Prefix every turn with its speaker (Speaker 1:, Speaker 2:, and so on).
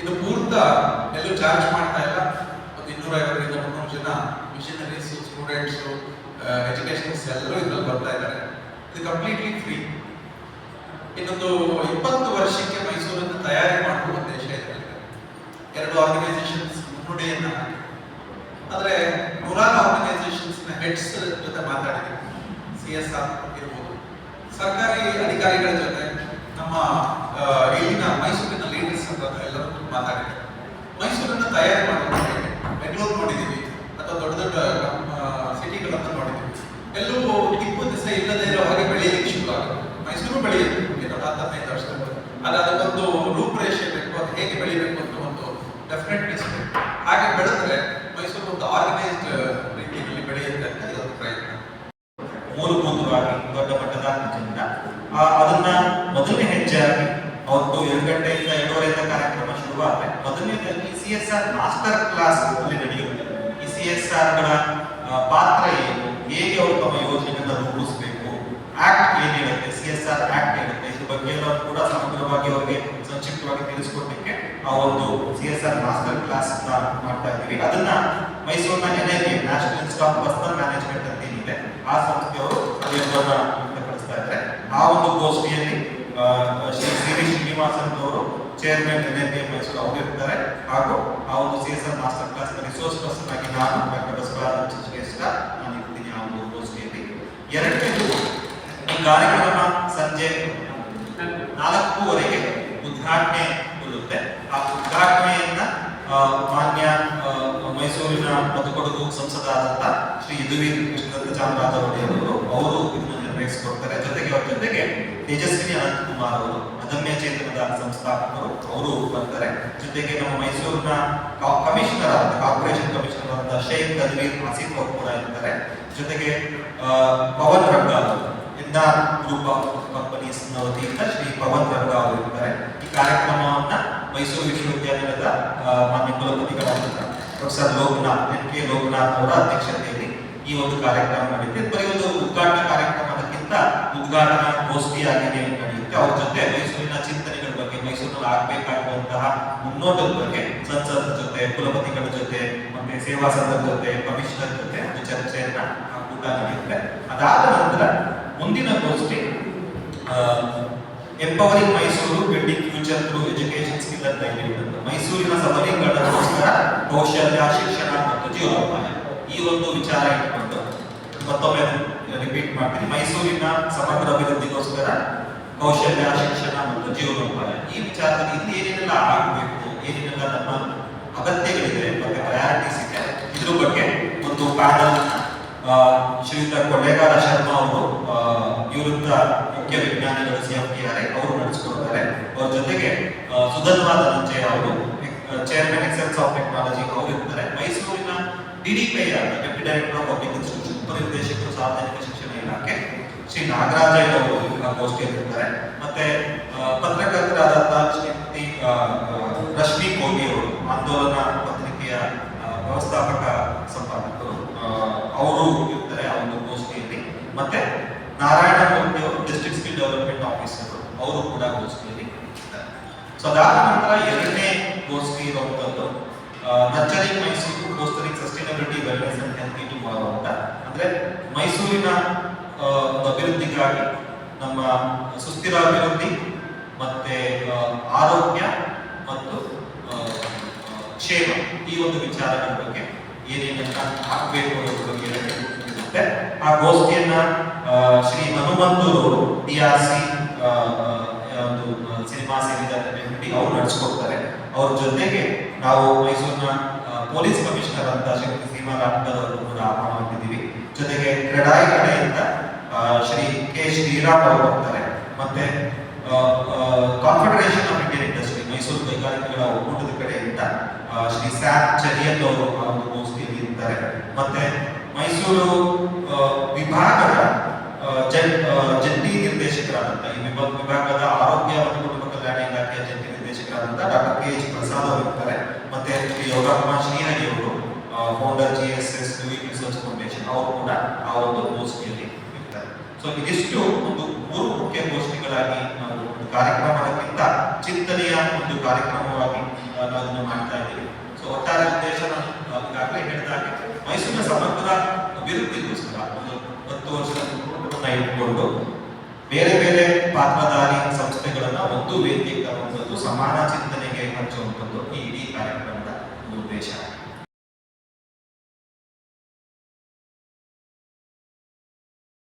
Speaker 1: ಇದು ಪೂರ್ತ ಎಲ್ಲೂ ಚಾರ್ಜ್ ಮಾಡ್ತಾ ಇಲ್ಲ. ಒಂದು ಇನ್ನೂರ ಐವತ್ತರಿಂದ ಮುನ್ನೂರು ಜನ ಮಿಷನರೀಸ್ ಸ್ಟೂಡೆಂಟ್ಸ್ ಎಜುಕೇಶನ್ಸ್ ಎಲ್ಲರೂ ಇದ್ರಲ್ಲಿ ಬರ್ತಾ ಇದ್ದಾರೆ. ಇದು ಕಂಪ್ಲೀಟ್ಲಿ ಫ್ರೀ ಇನ್ನೊಂದು ಇಪ್ಪತ್ತು ವರ್ಷಕ್ಕೆ ಮೈಸೂರನ್ನು ತಯಾರಿ ಮಾಡುವ ಉದ್ದೇಶ ಇದರಲ್ಲಿ ಎರಡು ಆರ್ಗನೈಸೇಷನ್ಸ್ ಮುನ್ನುಡಿಯನ್ನ ಆದರೆ ನೂರಾರು ಆರ್ಗನೈಸೇಷನ್ಸ್ ಹೆಡ್ಸ್ ಜೊತೆ ಮಾತಾಡಿದೆ. ಸಿ ಎಸ್ ಆರ್ ಇರ್ಬೋದು ಸರ್ಕಾರಿ ಅಧಿಕಾರಿಗಳ ಜೊತೆ ನಮ್ಮ ಇಲ್ಲಿನ ಮೈಸೂರಿನ ಲೀಡರ್ಸ್ ಅಂತ ಎಲ್ಲರೂ ಮಾತಾಡಿದೆ ಮೈಸೂರನ್ನು ತಯಾರು ಮಾಡೋದು? ಬೆಂಗಳೂರು ನೋಡಿದ್ದೀವಿ, ಅಥವಾ ದೊಡ್ಡ ದೊಡ್ಡ ಸಿಟಿಗಳನ್ನು ನೋಡಿದ್ದೀವಿ. ಎಲ್ಲೂ ಟಿಪ್ಪು ದಿವಸ ಇಲ್ಲದೆ ಇರೋ ಹಾಗೆ ಬೆಳೆಯಲಿಕ್ಕೆ ಶುರು ಆಗುತ್ತೆ ಮೈಸೂರು ಬೆಳೆಯುತ್ತೆ ಇನ್ನು ಹತ್ತು ಹದಿನೈದು ವರ್ಷದಲ್ಲಿ ಆದರೆ ಅದಕ್ಕೊಂದು ರೂಪುರೇಷೆ ಬೇಕು, ಅದು ಹೇಗೆ ಬೆಳಿಬೇಕು ಅಂತ ಒಂದು ಡೆಫಿನೆಟ್ನೆಸ್ ಬೇಕು ಹಾಗೆ ಬೆಳೆದ್ರೆ ಮೈಸೂರು ಒಂದು ಆರ್ಗನೈಸ್ಡ್ ರೀತಿಯಲ್ಲಿ ಬೆಳೆಯುತ್ತೆ ಅಂತ ಇದೊಂದು ಪ್ರಯತ್ನ
Speaker 2: ಮೂಲಭೂತವಾಗಿ ದೊಡ್ಡ ಮಟ್ಟದ ಅಜೆಂಡ ಆ, ಅದನ್ನ ಮೊದಲನೇ ಹೆಜ್ಜೆಯಾಗಿ ಅವತ್ತು ಎರಡು ಗಂಟೆಯಿಂದ ಎರಡೂವರೆಯಿಂದ ಕಾರ್ಯಕ್ರಮ ಶುರುವಾದ್ರೆ ಮೊದಲನೇದಾಗಿ C S R master class ಅಲ್ಲಿ ನಡೆಯುತ್ತೆ. ಈ ಸಿ ಎಸ್ ಆರ್ಗಳ ಪಾತ್ರ ಏನು? ಹೇಗೆ ಅವರು ತಮ್ಮ ಯೋಜನೆಗಳನ್ನ ರೂಪಿಸಬೇಕು? ಆಕ್ಟ್ ಏನ್ ಹೇಳುತ್ತೆ? ಸಿ ಎಸ್ ಆರ್ ಆಕ್ಟ್ ಹೇಳುತ್ತೆ? ಇದ್ರ ಬಗ್ಗೆ ಎಲ್ಲ ಕೂಡ ಸಮಗ್ರವಾಗಿ ಅವರಿಗೆ ಸಂಕ್ಷಿಪ್ತವಾಗಿ ತಿಳಿಸ್ಕೊಡ್ಲಿಕ್ಕೆ ಆ ಒಂದು C S R master class ಮಾಡ್ತಾ ಇದ್ದೀವಿ. ಅದನ್ನ ಮೈಸೂರಿನ N I national institute of personnel management ಅಂತ ಏನಿದೆ, ಆ ಸಂಸ್ಥೆಯವರು ಇದ್ದಾರೆ. ಆ ಒಂದು ಗೋಷ್ಠಿಯಲ್ಲಿ Shri Srinivasan chairman N I Mysuru ಅವರು ಇರ್ತಾರೆ. ಹಾಗೂ ಆ ಒಂದು C S R master class resource person ಆಗಿ ನಾನು ಡಾಕ್ಟರ್ ಬಸವರಾಜ್ ನಾನು ಇರ್ತೀನಿ ಆ ಒಂದು ಗೋಷ್ಠಿಯಲ್ಲಿ ಎರಡನೇದು ಈ ಕಾರ್ಯಕ್ರಮ ಸಂಜೆ ನಾಲ್ಕೂವರೆಗೆ ಉದ್ಘಾಟನೆಗೊಳ್ಳುತ್ತೆ ಆ ಉದ್ಘಾಟನೆಯನ್ನ ಮಾನ್ಯ ಮೈಸೂರಿನ ಬದುಕೊಡಗು ಸಂಸದರಾದಂತಹ ಶ್ರೀ ಯದುವೀರ್ ಕೃಷ್ಣದತ್ತ ಚಾಮರಾಜ ಒಡೆಯವರು ಅವರು ಇದನ್ನು ನಿರ್ವಹಿಸಿಕೊಡ್ತಾರೆ ಜೊತೆಗೆ ಅವ್ರ ಜೊತೆಗೆ ತೇಜಸ್ವಿನಿ ಅನಂತಕುಮಾರ್ ಅವರು, ಅದಮ್ಯ ಚೇತನದ ಸಂಸ್ಥಾಪಕರು, ಅವರು ಬರ್ತಾರೆ ಜೊತೆಗೆ ನಮ್ಮ ಮೈಸೂರಿನ ಕಮಿಷನರ್ ಕಾರ್ಪೊರೇಷನ್ ಕಮಿಷನರ್ ಆದ ಶೇಖ್ ತನ್ವೀರ್ ಹಸೀಫ್ ಅವರು ಕೂಡ ಇರ್ತಾರೆ. ಜೊತೆಗೆ ಪವನ್ ರಂಗ ಅವರು, ಇಂದ ಗ್ರೂಪ್ ಆಫ್ ಕಂಪನೀಸ್ ವತಿಯಿಂದ ಶ್ರೀ ಪವನ್ ರಂಗ ಅವರು ಇರ್ತಾರೆ. ಈ ಕಾರ್ಯಕ್ರಮವನ್ನ ಮೈಸೂರು ವಿಶ್ವವಿದ್ಯಾಲಯದ ಮಾನ್ಯ ಕುಲಪತಿಗಳಾದ professor Lokanath, N K Lokanath ಅವರ ಅಧ್ಯಕ್ಷತೆಯಲ್ಲಿ ಈ ಒಂದು ಕಾರ್ಯಕ್ರಮ ನಡೆಯುತ್ತೆ ಬರೀ ಒಂದು ಉದ್ಘಾಟನಾ ಕಾರ್ಯಕ್ರಮದಕ್ಕಿಂತ ಉದ್ಘಾಟನಾ ಗೋಷ್ಠಿಯಾಗಿ ನಡೆಯುತ್ತೆ ಅವ್ರ ಜೊತೆ ಮೈಸೂರಿನ ಚಿಂತನೆಗಳ ಬಗ್ಗೆ ಮೈಸೂರಿನಲ್ಲಿ ಆಗ್ಬೇಕಾಗುವಂತಹ ಮುನ್ನೋಟದ ಬಗ್ಗೆ ಸಂಸದ ಜೊತೆ, ಕುಲಪತಿಗಳ ಜೊತೆ, ಮತ್ತೆ ಸೇವಾ ಸಂಘದ ಜೊತೆ, ಕಮಿಷನರ್ ಜೊತೆ ಒಂದು ಚರ್ಚೆಯನ್ನ ಕೂಟ ನಡೆಯುತ್ತೆ. ಅದಾದ ನಂತರ ಮುಂದಿನ ಗೋಷ್ಠಿ empowering Mysuru building future through education skill ಅಂತ ಹೇಳಿರುತ್ತದೆ ಮೈಸೂರಿನ ಸಬಲೀಕರಣಕ್ಕೋಸ್ಕರ ಕೌಶಲ್ಯ, ಶಿಕ್ಷಣ ಮತ್ತು ಜೀವನೋಪಾಯ. ಈ ಒಂದು ವಿಚಾರ ಇಟ್ಕೊಂಡು ಮತ್ತೊಮ್ಮೆ ರಿಪೀಟ್ ಮಾಡ್ತೀನಿ. ಮೈಸೂರಿನ ಸಮಗ್ರ ಅಭಿವೃದ್ಧಿಗೋಸ್ಕರ ಕೌಶಲ್ಯ ಶಿಕ್ಷಣ ಮತ್ತು ಜೀವನೋಪಾಯ. ಈ ವಿಚಾರದಲ್ಲಿ ಇಲ್ಲಿ ಏನೇನೆಲ್ಲ ಆಗಬೇಕು, ಏನೇನೆಲ್ಲ ನಮ್ಮ ಅಗತ್ಯಗಳಿದೆ ಬಗ್ಗೆ ಪ್ರಯಾರಿಟೀಸ್ ಇದೆ. ಇದ್ರ ಬಗ್ಗೆ ಒಂದು ಪ್ಯಾನಲ್ ಶ್ರೀಯುತ ಕೊಳ್ಳೇಗಾಲ ಶರ್ಮಾ ಅವರು ನಿವೃತ್ತ ಮುಖ್ಯ ವಿಜ್ಞಾನಿಗಳು ಸಿ ಎಂ ಆರ್ ಅವರು ನಡೆಸಿಕೊಡ್ತಾರೆ. ಅವ್ರ ಜೊತೆಗೆ ಸುಧನ್ವಾದ ಸುಧನ್ವಾ ಧನಂಜಯ ಅವರು ಚೇರ್ಮನ್ ಎಕ್ಸೆಲ್ಸ್ ಆಫ್ ಟೆಕ್ನಾಲಜಿ ಅವರು ಇರ್ತಾರೆ. ಮೈಸೂರಿನ DDPI deputy director of public institution ಉಪನಿರ್ದೇಶಕರು ಸಾರ್ವಜನಿಕ ಶಿಕ್ಷಣ ಇಲಾಖೆ. ಶ್ರೀ ನಾಗರಾಜಯ್ಯ ಅವರು ಗೋಷ್ಠಿಯಲ್ಲಿ ಇರ್ತಾರೆ ಮತ್ತೆ ಪತ್ರಕರ್ತರಾದಂತಹ ಶ್ರೀಮತಿ ರಶ್ಮಿ ಕೋಗಿ ಅವರು, ಆಂದೋಲನ ಪತ್ರಿಕೆಯ ವ್ಯವಸ್ಥಾಪಕ ಸಂಪಾದಕರು ಅವರು ಇರ್ತಾರೆ ಆ ಒಂದು ಗೋಷ್ಠಿಯಲ್ಲಿ ಮತ್ತೆ, ನಾರಾಯಣ ಮೂರ್ತಿ ಅವರು ಡಿಸ್ಟ್ರಿಕ್ಟ್ ಸ್ಕಿಲ್ ಡೆವಲಪ್ಮೆಂಟ್ ಆಫೀಸರ್ ಅವರು ಕೂಡ ಗೋಷ್ಠಿಯಲ್ಲಿ ಸೊ ಅದಾದ ನಂತರ ಎರಡನೇ ಗೋಷ್ಠಿ ಇರುವಂತದ್ದು nurturing Mysuru fostering sustainability wellness and health tomorrow ಅಂತ ಅಂದ್ರೆ ಮೈಸೂರಿನ ಒಂದು ಅಭಿವೃದ್ಧಿಗಾಗಿ, ನಮ್ಮ ಸುಸ್ಥಿರ ಅಭಿವೃದ್ಧಿ ಮತ್ತೆ ಆರೋಗ್ಯ ಮತ್ತು ಕ್ಷೇಮ ಈ ಒಂದು ವಿಚಾರಗಳ ಬಗ್ಗೆ ಏನೇನನ್ನ ಹಾಕಬೇಕು ಅನ್ನೋದ್ರ ಬಗ್ಗೆ ಇರುತ್ತೆ ಆ ಗೋಷ್ಠಿಯನ್ನ Shri Hanumanthur D R C ಒಂದು ಸಿನಿಮಾ ಸೇರಿದ ಅವರು ನಡೆಸ್ಕೊಡ್ತಾರೆ. ಅವ್ರ ಜೊತೆಗೆ ನಾವು ಮೈಸೂರಿನ ಪೊಲೀಸ್ ಕಮಿಷನರ್ ಅಂತ ಶ್ರೀಮತಿ ಸೀಮಾ ಅವರು ಕೂಡ ಆಹ್ವಾನಿಸಿದ್ದೀವಿ ಜೊತೆಗೆ ಕ್ರೆಡಾಯಿ ಕಡೆಯಿಂದ ಶ್ರೀ ಕೆ. ಶ್ರೀರಾಮ್ ಅವರು ಹೋಗ್ತಾರೆ ಮತ್ತೆ confederation of Indian industry Mysuru ಕೈಗಾರಿಕೆಗಳ ಒಕ್ಕೂಟದ ಕಡೆಯಿಂದ ಶ್ರೀ ಸ್ಯಾಮ್ ಚರಿಯತ್ ಅವರು ಒಂದು ಗೋಷ್ಠಿಯಲ್ಲಿ ಇರ್ತಾರೆ. ಮತ್ತೆ, ಮೈಸೂರು ವಿಭಾಗದ ಜಂಟಿ ನಿರ್ದೇಶಕರಾದಂತಹ ಈ ವಿಭಾಗದ ಆರೋಗ್ಯ ಮತ್ತು ಕುಟುಂಬ ಕಲ್ಯಾಣ ಇಲಾಖೆಯ ಜಂಟಿ ನಿರ್ದೇಶಕರಾದಂತಹ ಡಾಕ್ಟರ್ ಕೆ. ಎಚ್. ಪ್ರಸಾದ್ ಅವರು ಇರ್ತಾರೆ. ಮತ್ತೆ, ಶ್ರೀ ಯೋಗಮ್ಮ ಶ್ರೀಹರಿ ಅವರು founder G S S research foundation ಅವರು ಕೂಡ ಆ ಒಂದು ಗೋಷ್ಠಿಯಲ್ಲಿ ಸೊ ಇದಿಷ್ಟು ಒಂದು ಮೂರು ಮುಖ್ಯ ಘೋಷಣೆಗಳಾಗಿ ನಾವು ಒಂದು ಕಾರ್ಯಕ್ರಮಕ್ಕಿಂತ ಚಿಂತನೆಯ ಒಂದು ಕಾರ್ಯಕ್ರಮವಾಗಿ ನಾವು ಅದನ್ನು ಮಾಡ್ತಾ ಇದ್ದೀವಿ. ಸೊ ಒಟ್ಟಾರೆ ಉದ್ದೇಶ ನಾನು ಈಗಾಗಲೇ ಹೇಳಿದಾಗೆ ಮೈಸೂರಿನ ಸಮಗ್ರ ಅಭಿವೃದ್ಧಿಗೋಸ್ಕರ ಒಂದು ಹತ್ತು ವರ್ಷದ ಇಟ್ಕೊಂಡು ಬೇರೆ ಬೇರೆ ಪಾತ್ರಧಾರಿ ಸಂಸ್ಥೆಗಳನ್ನ ಒಂದು ವೇದಿಕೆ ತರುವಂಥದ್ದು ಸಮಾನ ಚಿಂತನೆಗೆ ಹಂಚುವಂಥದ್ದು ಈ ಇಡೀ ಕಾರ್ಯಕ್ರಮದ ಒಂದು ಉದ್ದೇಶ.